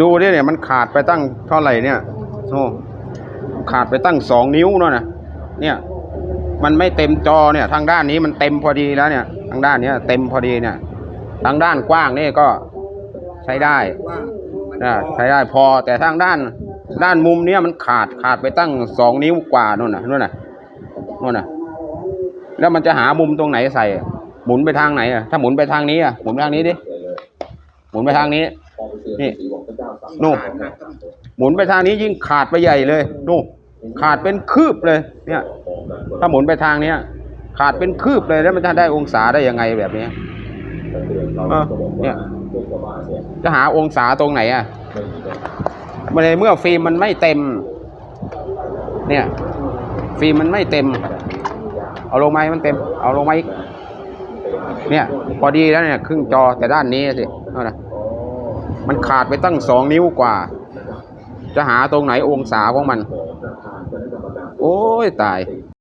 ดูดิเนี่ยมันขาดไปตั้งเท่าไหร่เนี่ยโอ้ขาดไปตั้งสองนิ้วเนาะนะเนี่ย มันไม่เต็มจอเนี่ย ทางด้านนี้มันเต็มพอดีแล้วเนี่ย ทางด้านเนี้ยเต็มพอดีเนี่ย ทางด้านกว้างนี่ก็ใช้ได้ว่างมันนะพอใช้ได้พอแต่ทางด้าน ด้านมุมเนี้ยมันขาดขาดไปตั้งสองนิ้วกว่านู่นน่ะนู่นน่ะนู่นน่ะ แล้วมันจะหามุมตรงไหนใส่อะหมุนไปทางไหนอะถ้าหมุนไปทางนี้อะหมุนไปทางนี้ดิ หมุนไปทางนี้ นี่ นู่นขาดนะครับหมุนไปทางนี้ยิ่งขาดไปใหญ่เลย นู่นขาดเป็นคืบเลย เนี่ย ถ้าหมุนไปทางเนี้ย ขาดเป็นคืบเลยแล้วมันจะได้องศาได้ยังไงแบบนี้เออเนี่ยจะหาองศาตรงไหนอะในเมื่อฟิล์มมันไม่เต็ม เนี่ย ฟิล์มมันไม่เต็ม เอาลงมาให้มันเต็ม เอาลงมาอีกเนี่ย พอดีแล้วเนี่ย ครึ่งจอแต่ด้านนี้สิ เอานะมันขาดไปตั้งสองนิ้วกว่า จะหาตรงไหนองศาของมัน โอ้ยตาย